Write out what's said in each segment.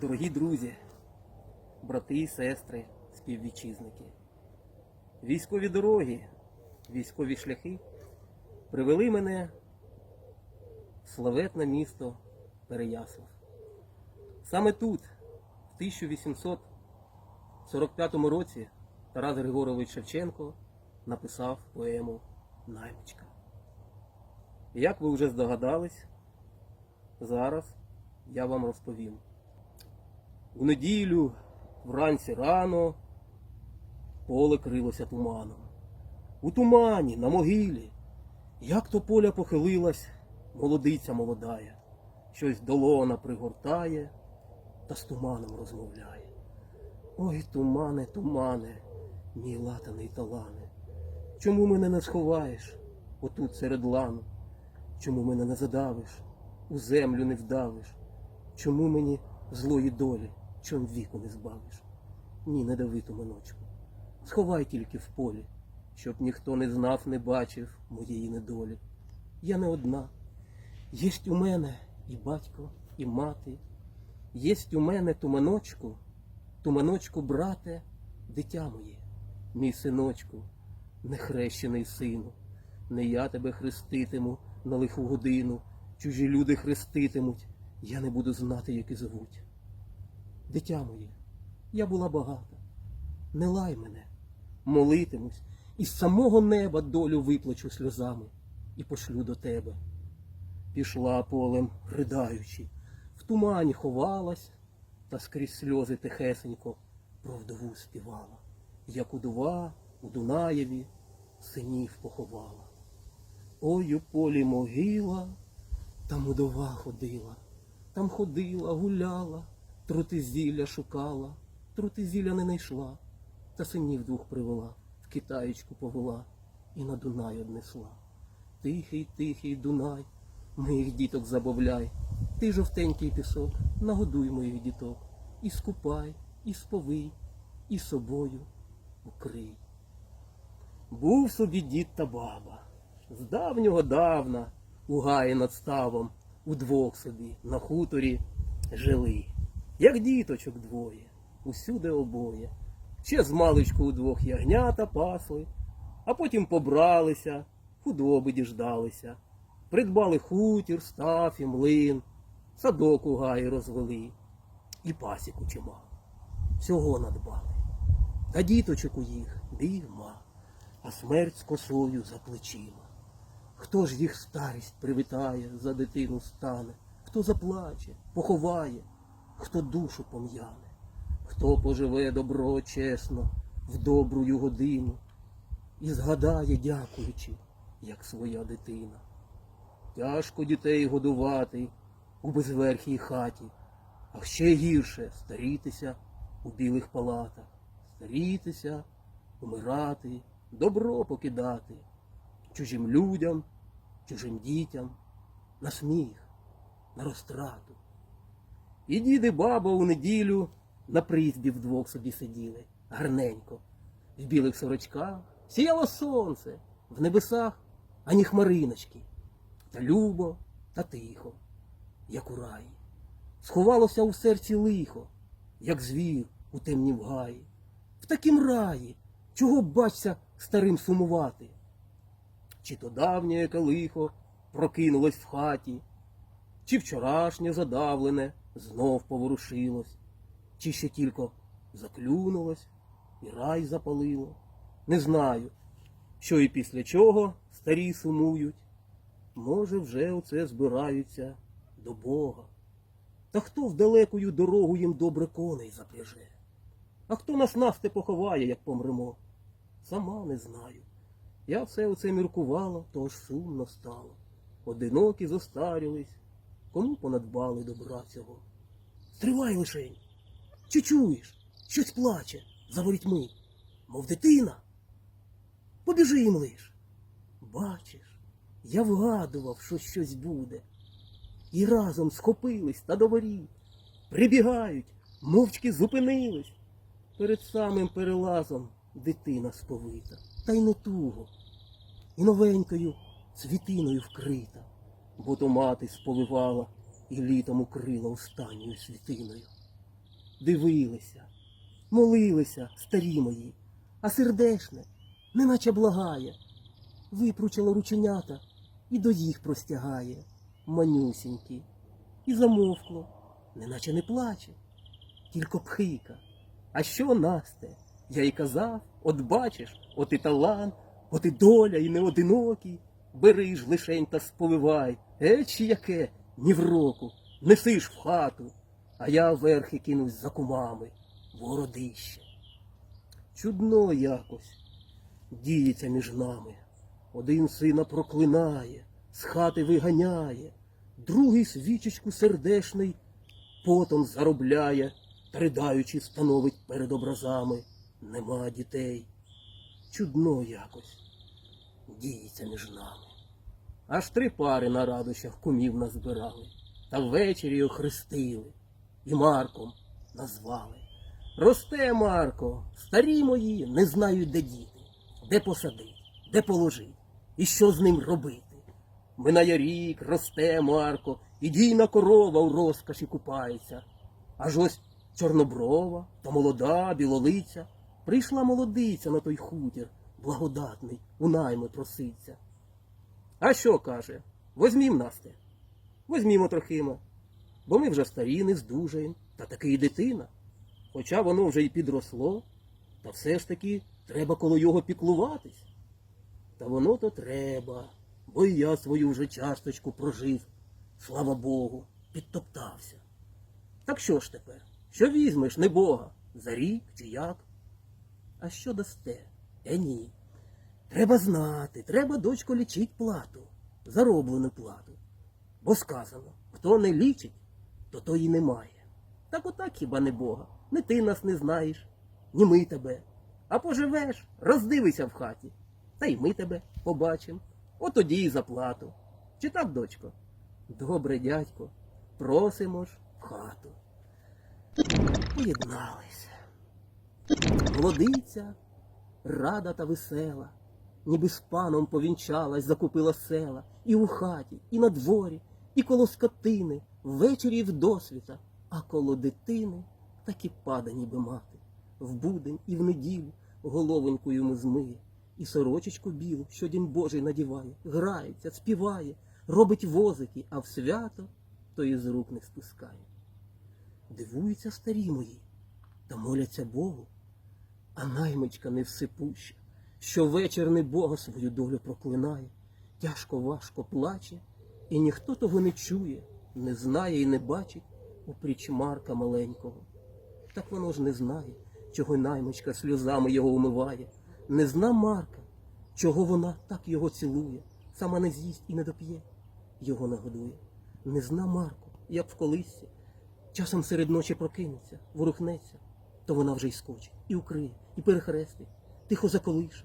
Дорогі друзі, брати і сестри, співвітчизники, військові дороги, військові шляхи привели мене в славетне місто Переяслав. Саме тут, в 1845 році, Тарас Григорович Шевченко написав поему Наймичка. Як ви вже здогадались, зараз я вам розповім. У неділю, вранці рано, поле крилося туманом. У тумані, на могилі, як то поля похилилась, молодиця молодая, щось долона пригортає та з туманом розмовляє. Ой, тумане, тумане, мій латаний талане, чому мене не сховаєш отут серед лану? Чому мене не задавиш, у землю не вдавиш? Чому мені злої долі, чом віку не збавиш? Ні, не дави ту миночку. Сховай тільки в полі, щоб ніхто не знав, не бачив моєї недолі. Я не одна. Єсть у мене і батько, і мати. Єсть у мене туманочку, туманочку, брате, дитя моє, мій синочку, нехрещений сину. Не я тебе хреститиму на лиху годину, чужі люди хреститимуть, я не буду знати, як і звуть. Дитя моє, я була багата, не лай мене, молитимусь, із самого неба долю виплачу сльозами і пошлю до тебе. Пішла полем, ридаючи, в тумані ховалась, та скрізь сльози тихесенько про вдову співала, як удова у Дунаєві синів поховала. Ой у полі могила, там удова ходила, там ходила, гуляла, трути зілля шукала, трути зілля не найшла, та синів двох привела, в китаєчку повела і на Дунай однесла. Тихий, тихий Дунай, моїх діток забавляй, ти жовтенький пісок, нагодуй моїх діток, і скупай, і сповий, і собою укрий. Був собі дід та баба. З давнього давна у гаї над ставом удвох собі на хуторі жили, як діточок двоє, усюди обоє. Ще з маличку удвох ягнята пасли, а потім побралися, худоби діждалися, придбали хутір, став і млин, садок у гаї розвели, і пасіку чимало. Всього надбали. Та діточок у їх бігма, а смерть з косою за плечима. Хто ж їх старість привітає, за дитину стане, хто заплаче, поховає, хто душу пом'яне, хто поживе добро чесно в добрую годину і згадає, дякуючи, як своя дитина. Тяжко дітей годувати у безверхій хаті, а ще гірше старітися у білих палатах, старітися, умирати, добро покидати чужим людям, чужим дітям, на сміх, на розтрату. І дід і баба у неділю на призбі вдвох собі сиділи, гарненько, в білих сорочках, сіяло сонце, в небесах ані хмариночки, та любо, та тихо, як у раї. Сховалося у серці лихо, як звір у темнім гаї. В такім раї, чого бачся старим сумувати? Чи то давнє яке лихо прокинулось в хаті, чи вчорашнє задавлене знов поворушилось, чи ще тільки заклюнулось і рай запалило. Не знаю, що і після чого старі сумують. Може, вже оце збираються до Бога. Та хто в далекою дорогу їм добре коней запряже? А хто нас насте поховає, як помремо? Сама не знаю. Я все оце міркувала, то аж сумно стало. Одинокі зостарілись, кому понадбали добра цього. Стривай лишень. Чи чуєш? Щось плаче за ворітьми, мов дитина. Побіжи їм лиш. Бачиш, я вгадував, що щось буде. І разом схопились та до воріт. Прибігають, мовчки зупинились. Перед самим перелазом дитина сповита, та й не туго, і новенькою цвітиною вкрита, бо то мати сповивала і літом укрила останньою світиною. дивилися, молилися, старі мої, а сердешне, неначе благає, випручило рученята і до їх простягає, манюсінькі, і замовкло, неначе не плаче, тільки пхика. А що, Насте? Я й казав, от бачиш, от і талант, от і доля, і не одинокий. Бери ж лишень та сповивай, еч яке, ні в року, неси ж в хату, а я верхи кинусь за кумами, в городище. Чудно якось діється між нами. Один сина проклинає, з хати виганяє, другий свічечку сердешний потом заробляє, та ридаючи становить перед образами. Нема дітей. Чудно якось діється між нами. Аж три пари на радощах кумів назбирали, та ввечері охрестили, і Марком назвали. Росте Марко, старі мої не знають, де діти, де посадить, де положить, і що з ним робити. Минає рік, росте Марко, і дійна корова у розкоші купається. Аж ось чорноброва та молода білолиця. Прийшла молодиця на той хутір, благодатний, у найми проситься. А що каже? Возьмім Насте. Возьмімо трохима. Бо ми вже старі, не здужаєм, та таки і дитина. Хоча воно вже й підросло, та все ж таки треба коло його піклуватись. Та воно то треба, бо і я свою вже часточку прожив, слава Богу, підтоптався. Так що ж тепер? Що візьмеш, не Бога? За рік чи як? А що дасте? Е ні. Треба знати, треба, дочко, лічить плату, зароблену плату. Бо сказано, хто не лічить, то то і немає. Так отак хіба не Бога. Не ти нас не знаєш, ні ми тебе. А поживеш, роздивися в хаті, та й ми тебе побачимо. От тоді і заплату. Чи так, дочко? Добре, дядько, просимо ж в хату. Поєдналися. Молодиця, рада та весела, ніби з паном повінчалась, закупила села, і у хаті, і на дворі, і коло скотини, ввечері і вдосвіта, а коло дитини так і пада, ніби мати. В будень і в неділю головоньку йому змиє, і сорочечку білу, що день Божий надіває, грається, співає, робить возики, а в свято то із рук не спускає. Дивуються старі мої та моляться Богу, а наймичка невсипуща, що вечір не Бога свою долю проклинає, тяжко важко плаче, і ніхто того не чує, не знає і не бачить у Марка маленького. Так воно ж не знає, чого наймичка сльозами його умиває, не зна Марка, чого вона так його цілує, сама не з'їсть і не доп'є, його нагодує. Не зна Марко, як в колисці, часом серед ночі прокинеться, ворухнеться, то вона вже й скочить, і укриє, і перехрестить, тихо заколише.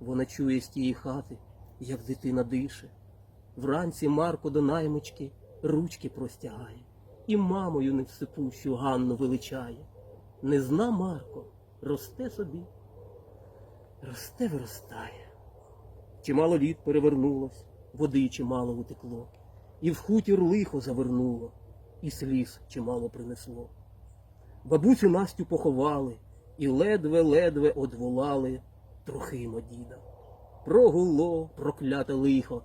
Вона чує з тієї хати, як дитина дише. Вранці Марко до наймички ручки простягає, і мамою невсипущу Ганну величає. Не зна Марко, росте собі, росте виростає. Чимало літ перевернулось, води чимало утекло, і в хутір лихо завернуло, і сліз чимало принесло. Бабусю Настю поховали, і ледве-ледве одволали трохима діда. Прогуло прокляте лихо,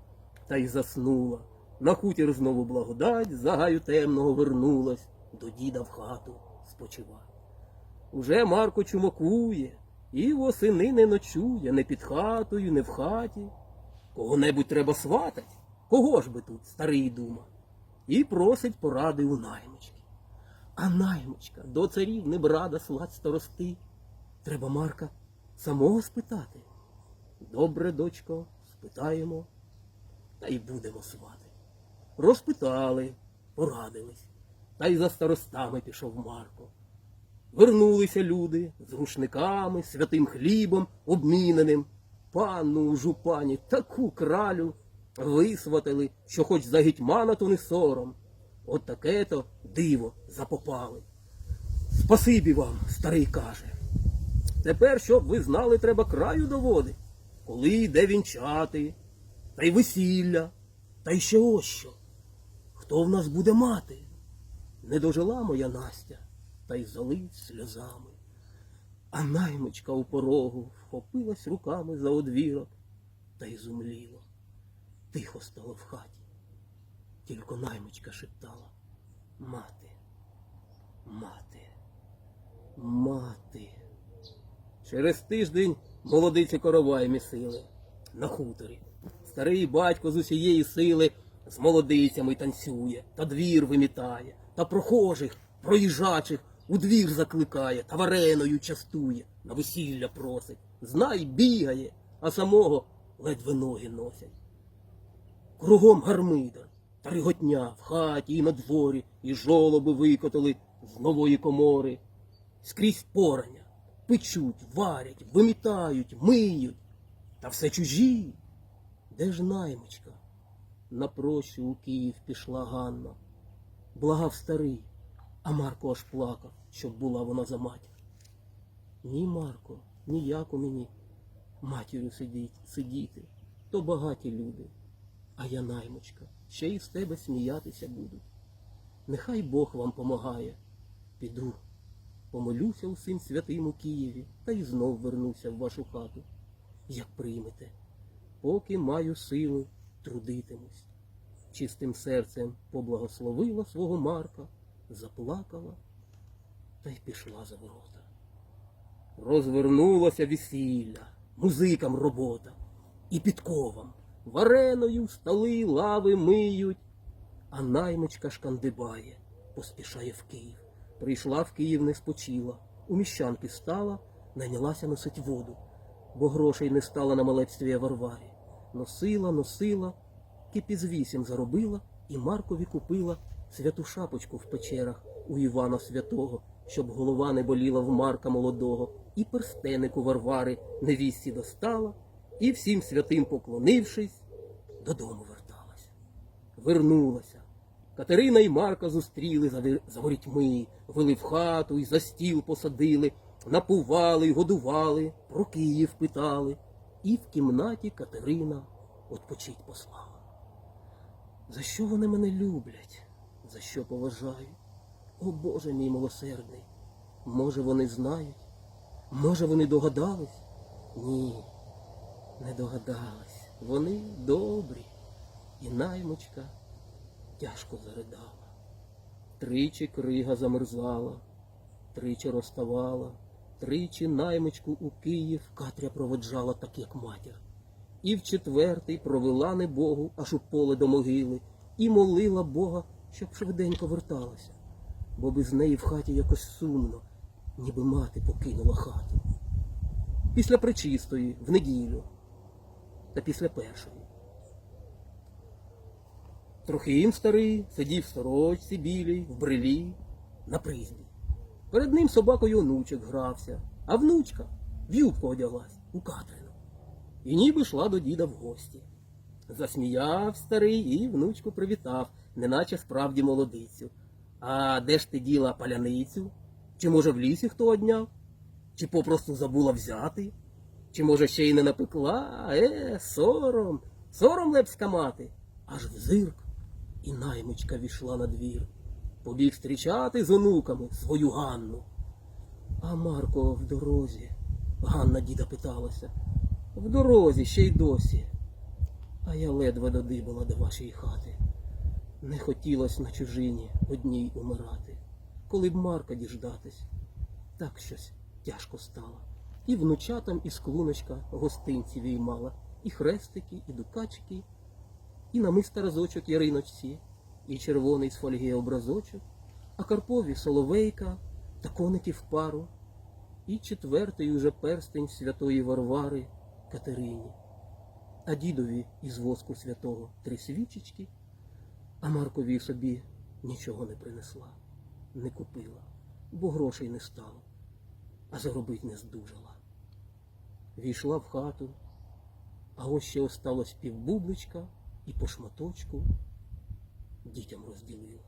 та й заснула. На хутір знову благодать, за гаю темного вернулась, до діда в хату спочивать. Уже Марко чумакує, і восени не ночує, не під хатою, не в хаті. Кого-небудь треба сватать, кого ж би тут, старий дума, і просить поради у наймички. А наймичка до царів не брада слать старости. Треба Марка самого спитати. Добре, дочко, спитаємо, та й будемо свати. Розпитали, порадились, та й за старостами пішов Марко. Вернулися люди з рушниками, святим хлібом, обміненим. Панну у жупані таку кралю висватили, що хоч за гетьмана, то не сором. От таке то диво запопали. Спасибі вам, старий каже. Тепер, щоб ви знали, треба краю доводить, коли йде вінчати, та й весілля, та й ще ось що. Хто в нас буде мати? Не дожила моя Настя, та й залить сльозами. А наймичка у порогу вхопилась руками за одвірок та й зумліла. Тихо стало в хаті. Тільки наймичка шептала. Мати, мати, мати. Через тиждень молодиці коровай місили на хуторі. Старий батько з усієї сили з молодицями танцює, та двір вимітає, та прохожих, проїжджачих у двір закликає, та вареною частує, на весілля просить. Знай, бігає, а самого ледве ноги носять. Кругом гармидер, та риготня в хаті і на дворі, і жолоби викотали з нової комори. Скрізь порання, печуть, варять, вимітають, миють, та все чужі. Де ж наймичка? На прощу у Київ пішла Ганна. Благав старий, а Марко аж плакав, щоб була вона за матір. Ні, Марко, ніяко мені матір'ю сидіти, то багаті люди. А я наймичка, ще й з тебе сміятися буду. Нехай Бог вам помагає. Піду, помолюся усім святим у Києві та й знов вернуся в вашу хату. Як приймете, поки маю сили, трудитимусь. Чистим серцем поблагословила свого Марка, заплакала та й пішла за ворота. Розвернулося весілля, музикам робота і підковам. Вареною столи, лави миють, а наймичка шкандибає, поспішає в Київ. Прийшла в Київ, не спочила, у міщанки стала, найнялася носить воду, бо грошей не стала на малецтві Варварі. Носила, носила, кипіз вісім заробила і Маркові купила святу шапочку в печерах у Івана Святого, щоб голова не боліла в Марка молодого, і перстеник у Варвари невісті достала, і всім святим поклонившись, додому верталась. Вернулася. Катерина і Марка зустріли за, за ворітьми, вели в хату і за стіл посадили, напували й годували, про Київ питали. І в кімнаті Катерина отпочить послала. За що вони мене люблять? За що поважають? О Боже мій милосердний! Може, вони знають? Може, вони догадались? Ні, не догадались. Вони добрі. І наймичка тяжко заридала. Тричі крига замерзала, тричі розставала, тричі наймичку у Київ Катря проводжала так, як матір. І в четвертий провела не Богу аж у поле до могили, і молила Бога, щоб швиденько верталася, бо без неї в хаті якось сумно, ніби мати покинула хату. Після причистої, в неділю, та після першої. Трохим старий сидів в сорочці білій, в брилі, на призбі. Перед ним собакою онучок грався, а внучка в юбку одяглась у Катрину. І ніби йшла до діда в гості. Засміяв старий і внучку привітав, неначе справді молодицю. А де ж ти діла паляницю? Чи може в лісі хто одняв? Чи попросту забула взяти? Чи може ще й не напекла? Е, сором, сором лепська мати. Аж в зирк і наймичка війшла на двір. Побіг зустрічати з онуками свою Ганну. А Марко в дорозі. Ганна діда питалася. В дорозі ще й досі. А я ледве додибала до вашої хати. Не хотілось на чужині одній умирати. Коли б Марка діждатись, так щось тяжко стало. І внучатам із клуночка гостинці віймала, і хрестики, і дукачки, і намиста разочок яриночці, і червоний з фольги образочок, а Карпові соловейка та коники в пару, і четвертий уже перстень святої Варвари Катерині, а дідові із воску святого три свічечки, а Маркові собі нічого не принесла, не купила, бо грошей не стало, а заробить не здужала. Війшла в хату, а ось ще осталось півбубличка і по шматочку дітям розділила.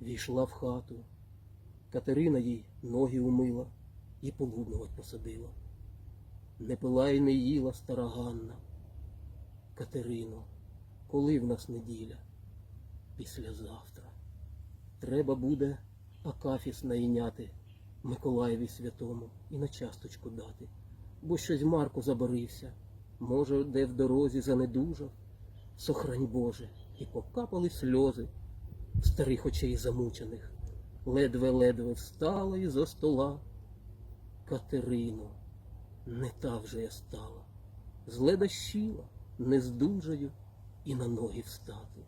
Війшла в хату, Катерина їй ноги умила і полуднувать посадила. Не пила й не їла стара Ганна. Катерино, коли в нас неділя? Післязавтра. Треба буде Акафіс найняти Миколаєві святому і на часточку дати, бо щось Марко заборився, може, де в дорозі занедужав, сохрань Боже, і покапали сльози старих очей замучених, ледве-ледве встала із-за стола. Катерино, не та вже я стала, зле дощила, не здужаю і на ноги встати.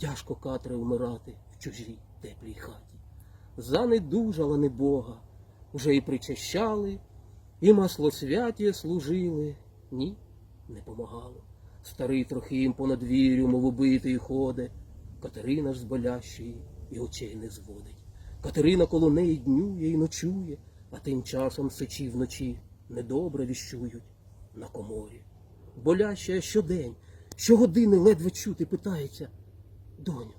Тяжко Катре вмирати в чужій теплій хаті. Занедужала не Бога, вже і причащали, і масло святіє служили. Ні, не помагало. Старий трохи їм по надвір'ю, мов убитий ходе. Катерина ж з болящої і очей не зводить. Катерина коло неї днює і ночує, а тим часом сечі вночі недобре віщують на коморі. Боляща щодень, щогодини ледве чути, питається. Доню,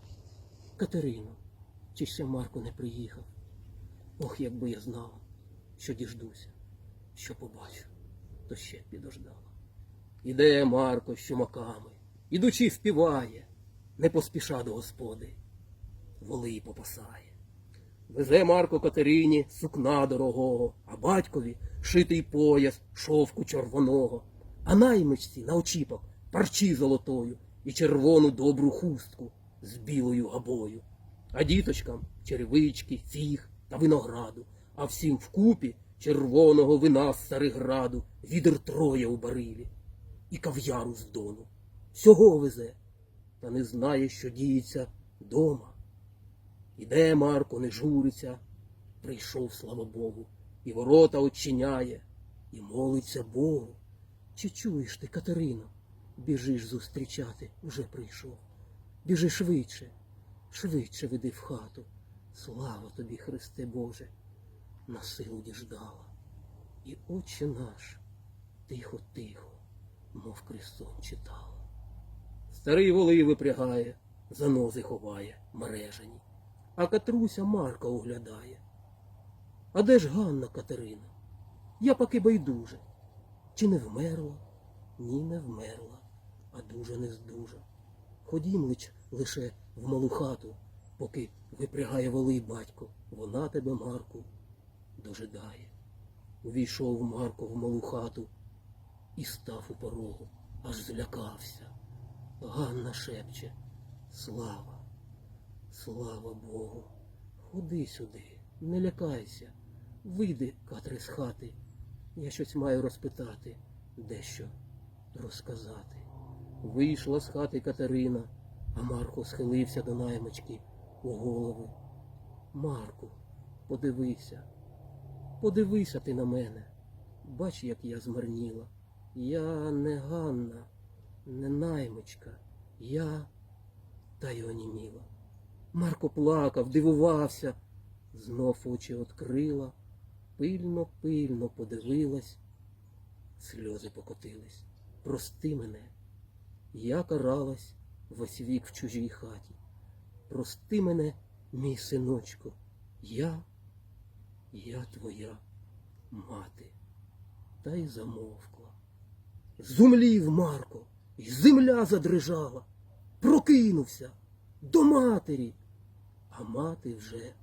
Катерино, чи ще Марко не приїхав? Ох, якби я знала, що діждуся, що побачу, то ще підождала. Іде Марко з чумаками, ідучи співає, не поспіша до господи, воли попасає. Везе Марко Катерині сукна дорогого, а батькові шитий пояс шовку червоного, а наймичці на очіпок парчі золотою і червону добру хустку з білою габою, а діточкам черевички, фіг та винограду, а всім вкупі червоного вина з Цариграду, відер троє у барилі і кав'яру з дону. Всього везе, та не знає, що діється дома. Іде Марко, не журиться, прийшов, слава Богу, і ворота очиняє, і молиться Богу. Чи чуєш ти, Катерино? Біжиш зустрічати, уже прийшов. Біжи швидше, швидше веди в хату. Слава тобі, Христе Боже, на силу діждала. І Отче наш, тихо-тихо, мов крестом читала. Старий воли випрягає, занози ховає, мережані, а Катруся Марка оглядає. А де ж Ганна Катерина? Я поки байдуже. Чи не вмерла? Ні, не вмерла, а дуже не здужа. Ходім лич лише в малу хату, поки випрягає воли батько, вона тебе, Марку, дожидає. Увійшов Марко в малу хату і став у порогу, аж злякався. Ганна шепче, слава, слава Богу. Ходи сюди, не лякайся. Вийди, Катре, з хати. Я щось маю розпитати, дещо розказати. Вийшла з хати Катерина, а Марко схилився до наймички у голови. Марку, подивися, подивися ти на мене. Бач, як я змарніла. Я не Ганна, не наймичка, я та й оніміла. Марко плакав, дивувався, знов очі открила, пильно, пильно подивилась, сльози покотились. Прости мене, я каралась весь вік в чужій хаті. Прости мене, мій синочку, я, я твоя мати. Та й замовкла. Зумлів Марко, і земля задрижала. Прокинувся до матері, а мати вже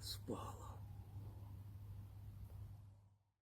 спала.